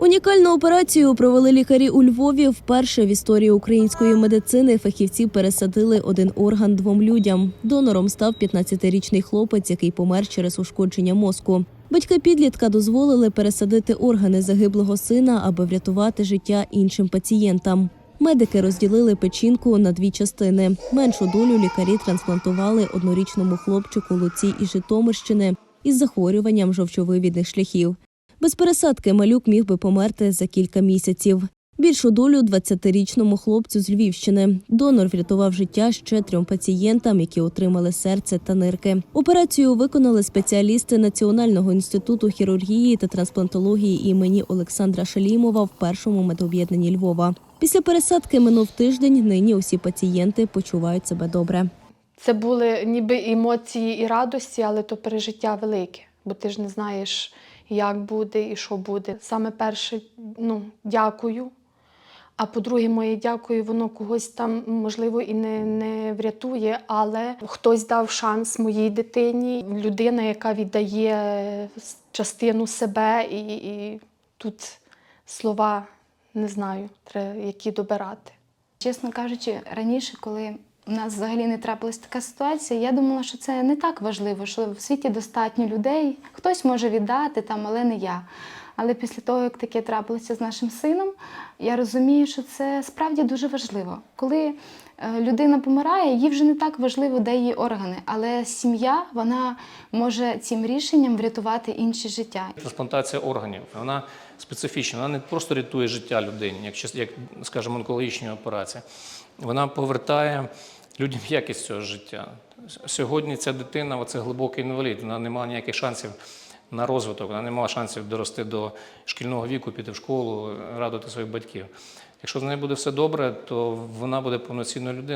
Унікальну операцію провели лікарі у Львові. Вперше в історії української медицини фахівці пересадили один орган двом людям. Донором став 15-річний хлопець, який помер через ушкодження мозку. Батьки підлітка дозволили пересадити органи загиблого сина, аби врятувати життя іншим пацієнтам. Медики розділили печінку на дві частини. Меншу долю лікарі трансплантували однорічному хлопчику Луці із Житомирщини із захворюванням жовчовивідних шляхів. Без пересадки малюк міг би померти за кілька місяців. Більшу долю 20-річному хлопцю з Львівщини. Донор врятував життя ще трьом пацієнтам, які отримали серце та нирки. Операцію виконали спеціалісти Національного інституту хірургії та трансплантології імені Олександра Шалімова в першому медоб'єднанні Львова. Після пересадки минув тиждень. Нині усі пацієнти почувають себе добре. Це були ніби емоції і радості, але то пережиття велике, бо ти ж не знаєш, як буде і що буде. Саме перше, ну, дякую. А по-друге, моє дякую, воно когось там, можливо, і не, не врятує, але хтось дав шанс моїй дитині, людина, яка віддає частину себе, і, і тут слова не знаю, які добирати. Чесно кажучи, раніше, коли у нас взагалі не трапилась така ситуація, я думала, що це не так важливо, що в світі достатньо людей. Хтось може віддати там, але не я. Але після того, як таке трапилося з нашим сином, я розумію, що це справді дуже важливо. Коли е, людина помирає, їй вже не так важливо, де її органи, але сім'я вона може цим рішенням врятувати інше життя. Трансплантація органів вона специфічна. Вона не просто рятує життя людині, як, як скажімо, онкологічні операції. Вона повертає людям якість цього життя. Сьогодні ця дитина це глибокий інвалід. Вона не мала ніяких шансів на розвиток, вона не мала шансів дорости до шкільного віку, піти в школу, радувати своїх батьків. Якщо з нею буде все добре, то вона буде повноцінною людиною.